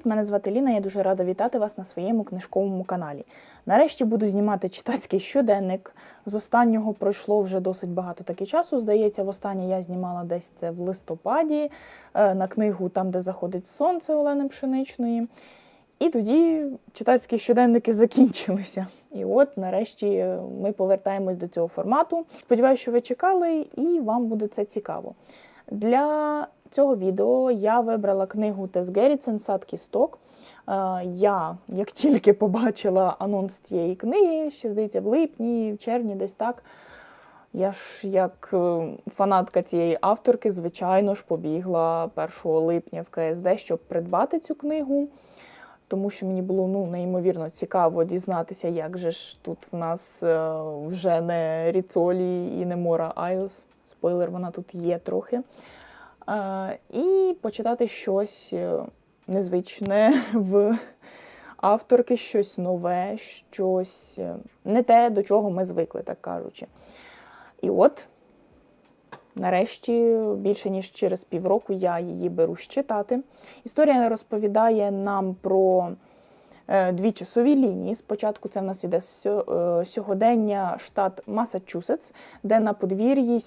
Привіт! Мене звати Ліна. Я дуже рада вітати вас на своєму книжковому каналі. Нарешті буду знімати читацький щоденник. З останнього пройшло вже досить багато таки часу. Здається, востаннє я знімала десь це в листопаді е, на книгу Там, де заходить сонце Олени Пшеничної. І тоді читацькі щоденники закінчилися. І от нарешті е, ми повертаємось до цього формату. Сподіваюся, що ви чекали, і вам буде це цікаво. Для цього відео я вибрала книгу Тес Геррітсен «Сад кісток». Е, Я, як тільки побачила анонс цієї книги, ще здається, в липні, в червні, десь так. Я ж як е, фанатка цієї авторки, звичайно ж, побігла 1 липня в КСД, щоб придбати цю книгу, тому що мені було ну, неймовірно цікаво дізнатися, як же ж тут в нас е, вже не Ріцолі і не Мора Айлс. Спойлер, вона тут є трохи. І почитати щось е, незвичне в авторки, щось нове, щось е, не те, до чого ми звикли, так кажучи. І от, нарешті, більше ніж через півроку я її беру читати. Історія розповідає нам про е, дві часові лінії. Спочатку це в нас іде сьогодення штат Масачусетс, де на подвір'ї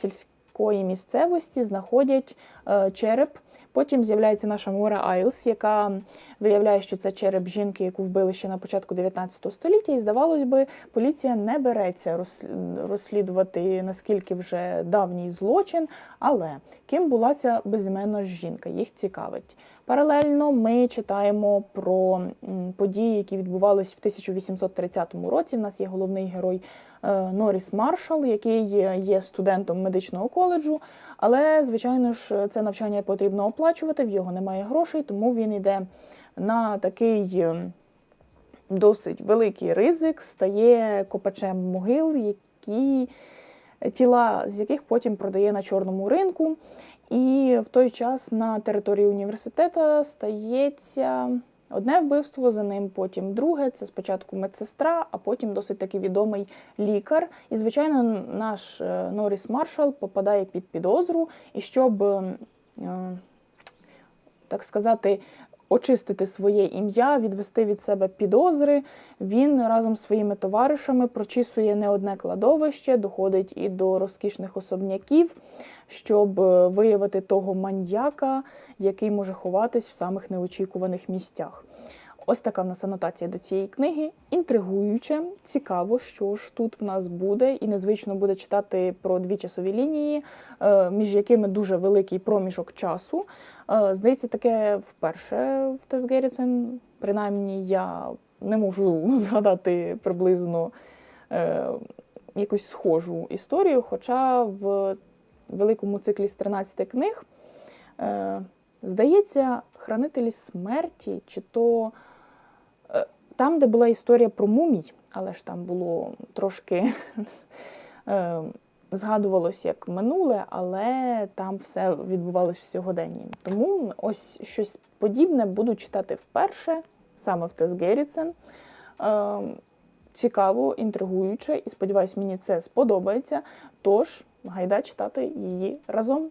сільської місцевості знаходять е, череп. Потім з'являється наша Мора Айлс, яка виявляє, що це череп жінки, яку вбили ще на початку 19 століття. І здавалось би, поліція не береться розслідувати наскільки вже давній злочин. Але ким була ця безіменна жінка? Їх цікавить. Паралельно ми читаємо про події, які відбувалися в 1830 році. В нас є головний герой Норріс Маршал, який є- є студентом медичного коледжу. Але, звичайно ж, це навчання потрібно оплачувати, в його немає грошей, тому він йде на такий е, досить великий ризик, стає копачем могил, які тіла з яких потім продає на чорному ринку. І в той час на території університету стається одне вбивство, за ним потім друге. Це спочатку медсестра, а потім досить таки відомий лікар. І, звичайно, наш е, Норріс Маршал попадає під підозру, і щоб, е, так сказати, очистити своє ім'я, відвести від себе підозри. Він разом з своїми товаришами прочісує не одне кладовище, доходить і до розкішних особняків, щоб е, виявити того маньяка, який може ховатись в самих неочікуваних місцях. Ось така в нас анотація до цієї книги. Інтригуюче, цікаво, що ж тут в нас буде, і незвично буде читати про дві часові лінії, е, між якими дуже великий проміжок часу. Е, Здається, таке вперше в Тес Геррітсен. Принаймні, я не можу згадати приблизно е, якусь схожу історію, хоча в великому циклі з 13 книг. Здається, хранителі смерті, чи то там, де була історія про мумій, але ж там було трошки е, згадувалось як минуле, але там все відбувалось в сьогоденні. Тому ось щось подібне буду читати вперше, саме в Тес Геррітсен. Е, Цікаво, інтригуюче, і сподіваюсь, мені це сподобається. Тож, гайда читати її разом.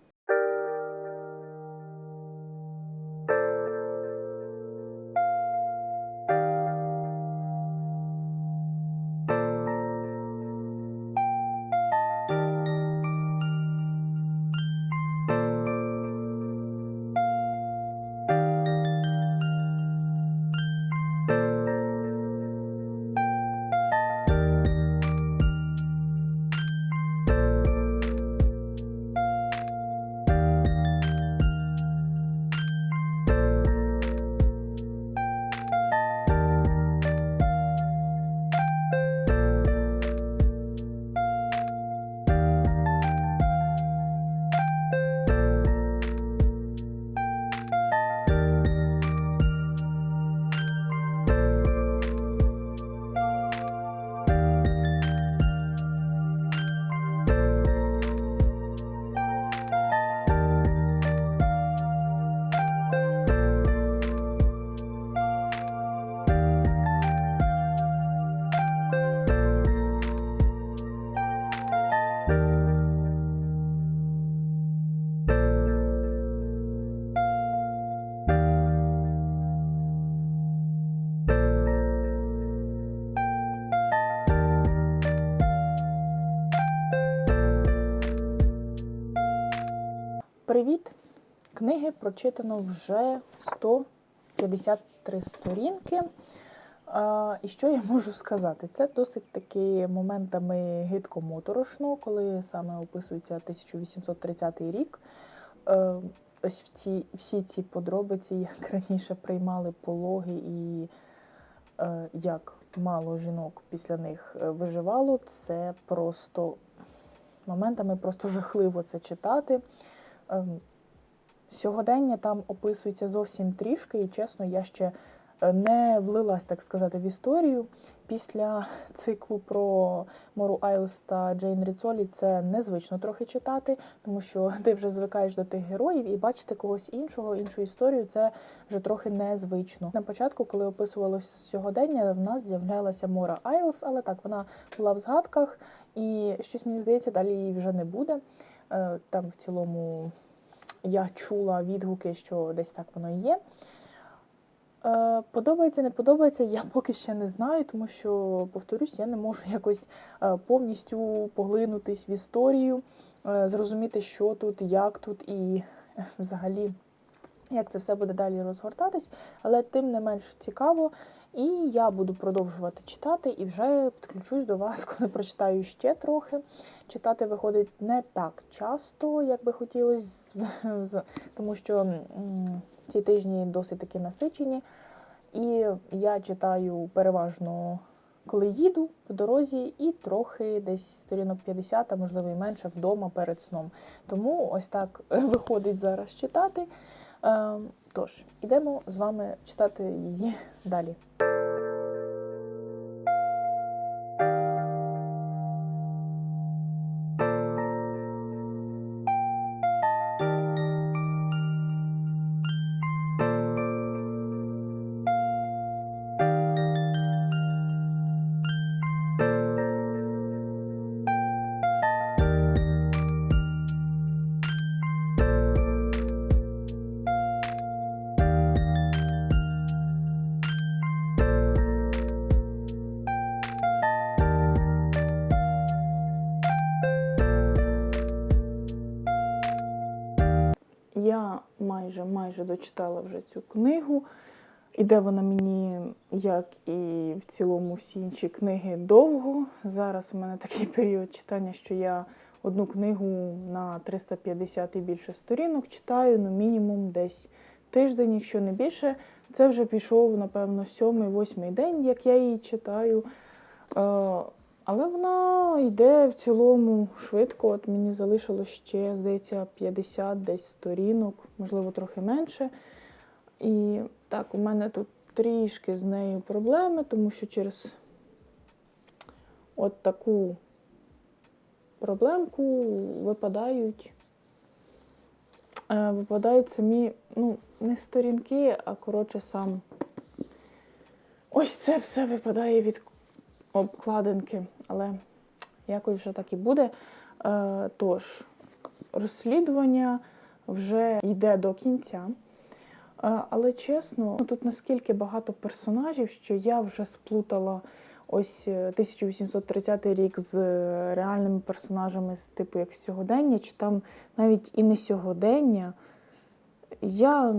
Прочитано вже 153 сторінки. І що я можу сказати? Це досить таки моментами гидко моторошно, коли саме описується 1830 рік. Е, Ось ці, всі ці подробиці, як раніше приймали пологи і е, як мало жінок після них е, виживало, це просто моментами просто жахливо це читати. Сьогодення там описується зовсім трішки, і чесно, я ще е, не влилась, так сказати, в історію. Після циклу про Мору Айлс та Джейн Ріцолі це незвично трохи читати, тому що ти вже звикаєш до тих героїв і бачити когось іншого, іншу історію це вже трохи незвично. На початку, коли описувалось сьогодення, в нас з'являлася Мора Айлс, але так вона була в згадках, і щось мені здається, далі її вже не буде. Е, Там в цілому я чула відгуки, що десь так воно і є. Е, Подобається, не подобається, я поки ще не знаю, тому що, повторюсь, я не можу якось е, повністю поглинутись в історію, е, зрозуміти, що тут, як тут і взагалі як це все буде далі розгортатись. Але тим не менш цікаво. І я буду продовжувати читати і вже підключусь до вас, коли прочитаю ще трохи. Читати виходить не так часто, як би хотілося, тому що ці тижні досить таки насичені. І я читаю переважно, коли їду в дорозі, і трохи десь сторінок 50, а можливо і менше вдома перед сном. Тому ось так виходить зараз читати. Е, Тож, ідемо з вами читати її далі. Майже дочитала вже цю книгу. Іде вона мені, як і в цілому всі інші книги, довго. Зараз у мене такий період читання, що я одну книгу на 350 і більше сторінок читаю, ну мінімум десь тиждень, якщо не більше. Це вже пішов, напевно, сьомий-восьмий день, як я її читаю. Але вона йде в цілому швидко. От мені залишилось ще, здається, 50 десь сторінок, можливо, трохи менше. І так, у мене тут трішки з нею проблеми, тому що через от таку проблемку випадають. е, Випадають самі, ну, не сторінки, а коротше сам. Ось це все випадає від обкладинки, але якось вже так і буде. Е, Тож, розслідування вже йде до кінця. Е, Але чесно, ну, тут наскільки багато персонажів, що я вже сплутала ось е, 1830 рік з реальними персонажами типу як сьогодення, чи там навіть і не сьогодення. Я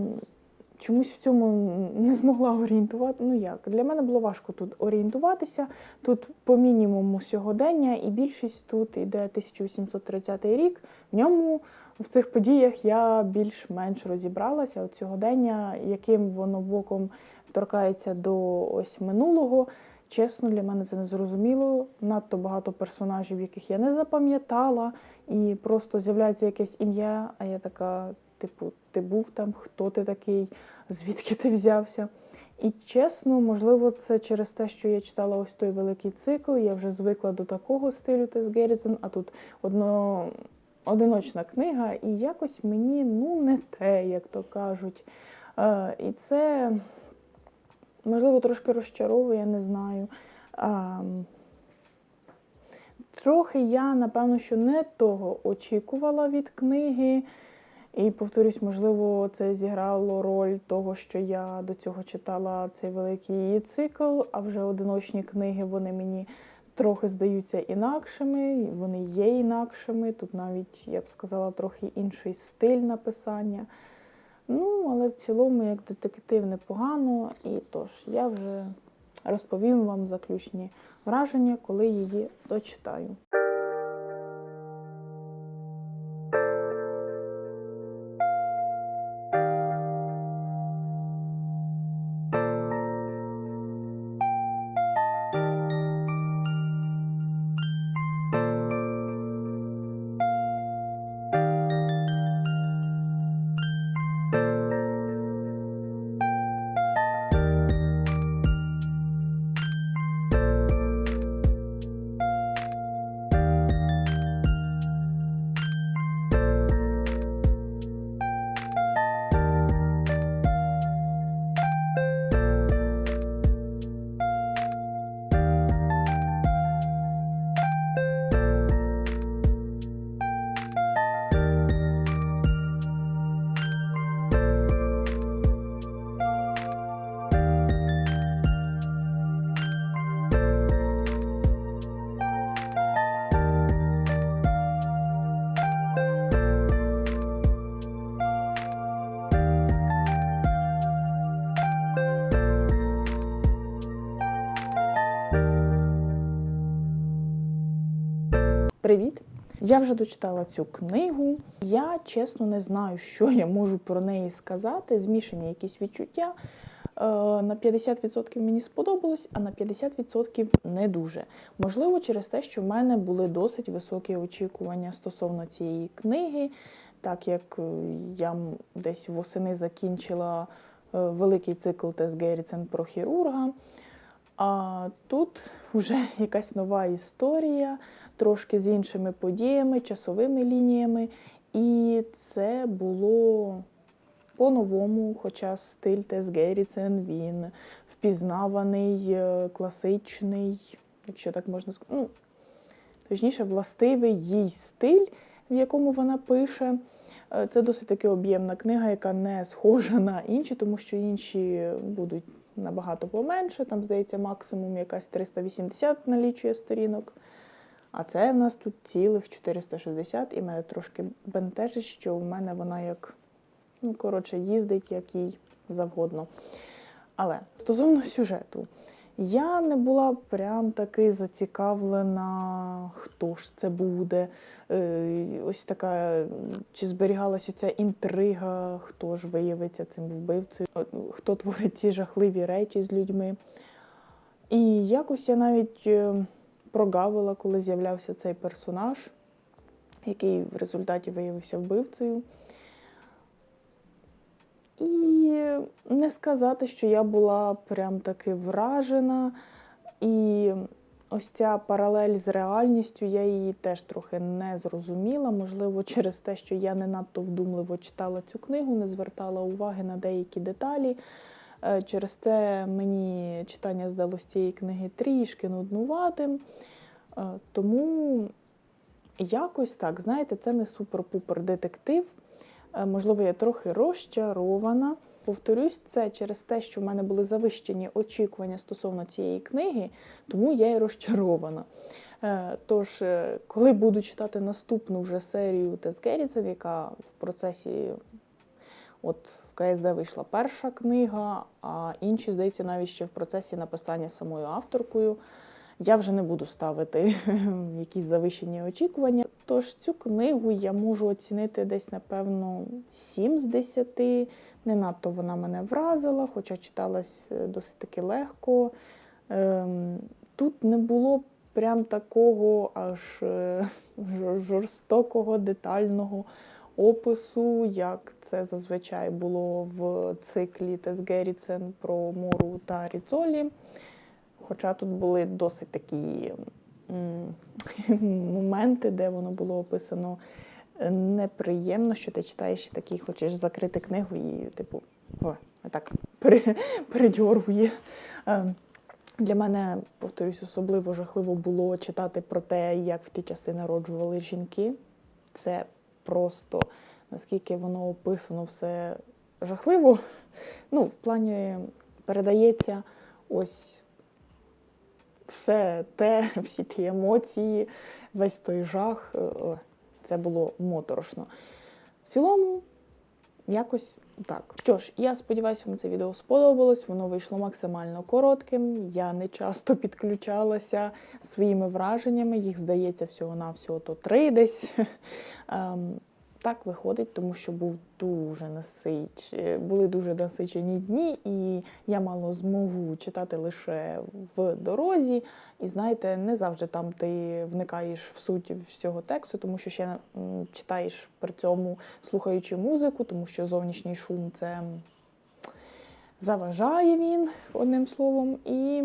чомусь в цьому не змогла орієнтувати. Ну як? Для мене було важко тут орієнтуватися. Тут по мінімуму сьогодення, і більшість тут йде 1830 рік. В ньому в цих подіях я більш-менш розібралася. От сьогодення, яким воно боком торкається до ось минулого. Чесно, для мене це не зрозуміло. Надто багато персонажів, яких я не запам'ятала, і просто з'являється якесь ім'я, а я така, типу, ти був там, хто ти такий, звідки ти взявся. І чесно, можливо, це через те, що я читала ось той великий цикл, я вже звикла до такого стилю Тес Геррітсон, а тут одно, одиночна книга, і якось мені ну не те, як то кажуть. Е, і це, можливо, трошки розчаровує, я не знаю. А, трохи я, напевно, що не того очікувала від книги. І повторюсь, можливо, це зіграло роль того, що я до цього читала цей великий цикл, а вже одиночні книги вони мені трохи здаються інакшими, вони є інакшими. Тут навіть, я б сказала, трохи інший стиль написання. Ну, але в цілому, як детектив, непогано. І тож, я вже розповім вам заключні враження, коли її дочитаю. Я вже дочитала цю книгу. Я чесно не знаю, що я можу про неї сказати. Змішані якісь відчуття. Е, На 50% мені сподобалось, а на 50% не дуже. Можливо, через те, що в мене були досить високі очікування стосовно цієї книги, так як е, я десь восени закінчила е, великий цикл Тес Герріцен про хірурга. А тут вже якась нова історія, трошки з іншими подіями, часовими лініями. І це було по-новому, хоча стиль Тес Герріцен, він впізнаваний, е, класичний, якщо так можна сказати. Ну, точніше, властивий їй стиль, в якому вона пише. Е, Це досить таки об'ємна книга, яка не схожа на інші, тому що інші будуть набагато поменше. Там, здається, максимум якась 380 налічує сторінок. А це в нас тут цілих 460, і мене трошки бентежить, що в мене вона як, ну, коротше, їздить як їй завгодно. Але стосовно сюжету, я не була прям таки зацікавлена, хто ж це буде. Е, Ось така, чи зберігалася ця інтрига, хто ж виявиться цим вбивцею, хто творить ці жахливі речі з людьми. І якось я навіть е, прогавила, коли з'являвся цей персонаж, який в результаті виявився вбивцею. І не сказати, що я була прям таки вражена. І ось ця паралель з реальністю, я її теж трохи не зрозуміла. Можливо, через те, що я не надто вдумливо читала цю книгу, не звертала уваги на деякі деталі. Е, Через це мені читання здалося цієї книги трішки нуднуватим. Е, Тому якось так, знаєте, це не супер-пупер детектив. Е, Можливо, я трохи розчарована. Повторюсь, це через те, що в мене були завищені очікування стосовно цієї книги, тому я і розчарована. Тож, коли буду читати наступну вже серію Тес Герріцен, яка в процесі, от в КСД вийшла перша книга, а інші, здається, навіть ще в процесі написання самою авторкою. Я вже не буду ставити якісь завищені очікування. Тож цю книгу я можу оцінити десь, напевно, 7 з 10. Не надто вона мене вразила, хоча читалась е, досить таки легко. Ем, Тут не було прям такого аж е, жорстокого, детального опису, як це зазвичай було в циклі Тес Герріцен про Мору та Ріцолі. Хоча тут були досить такі моменти, де воно було описано е, неприємно, що ти читаєш і такий хочеш закрити книгу і, типу, о, так передьоргує. Е, Для мене, повторюсь, особливо жахливо було читати про те, як в ті часи народжували жінки. Це просто наскільки воно описано все жахливо. Ну, в плані передається ось все те, всі ті емоції, весь той жах. е, е, Це було моторошно. В цілому, якось Так, що ж, я сподіваюся, вам це відео сподобалось. Воно вийшло максимально коротким. Я не часто підключалася своїми враженнями. Їх здається всього-навсього то три десь. Так виходить, тому що був дуже насич... були дуже насичені дні, і я мала змогу читати лише в дорозі. І знаєте, не завжди там ти вникаєш в суть всього тексту, тому що ще читаєш при цьому слухаючи музику, тому що зовнішній шум це заважає він, одним словом, і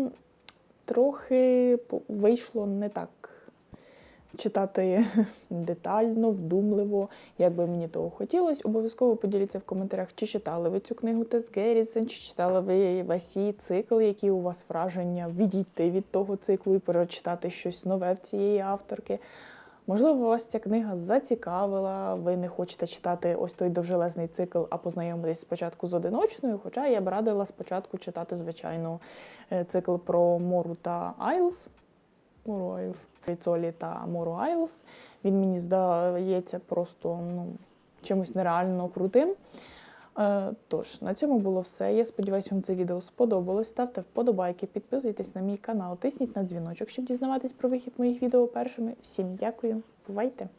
трохи вийшло не так читати детально, вдумливо, як би мені того хотілося. Обов'язково поділіться в коментарях, чи читали ви цю книгу Тес Геррісон, чи читали ви весь її цикл, які у вас враження відійти від того циклу і прочитати щось нове в цієї авторки. Можливо, вас ця книга зацікавила, ви не хочете читати ось той довжелезний цикл, а познайомитись спочатку з одиночною, хоча я б радила спочатку читати, звичайно, е, цикл про Мору та Айлс. Мору Айлс. Ріцолі та Мору Айлс. Він мені здається просто ну, чимось нереально крутим. Е, Тож, на цьому було все. Я сподіваюся, вам це відео сподобалось. Ставте вподобайки, підписуйтесь на мій канал, тисніть на дзвіночок, щоб дізнаватись про вихід моїх відео першими. Всім дякую, бувайте!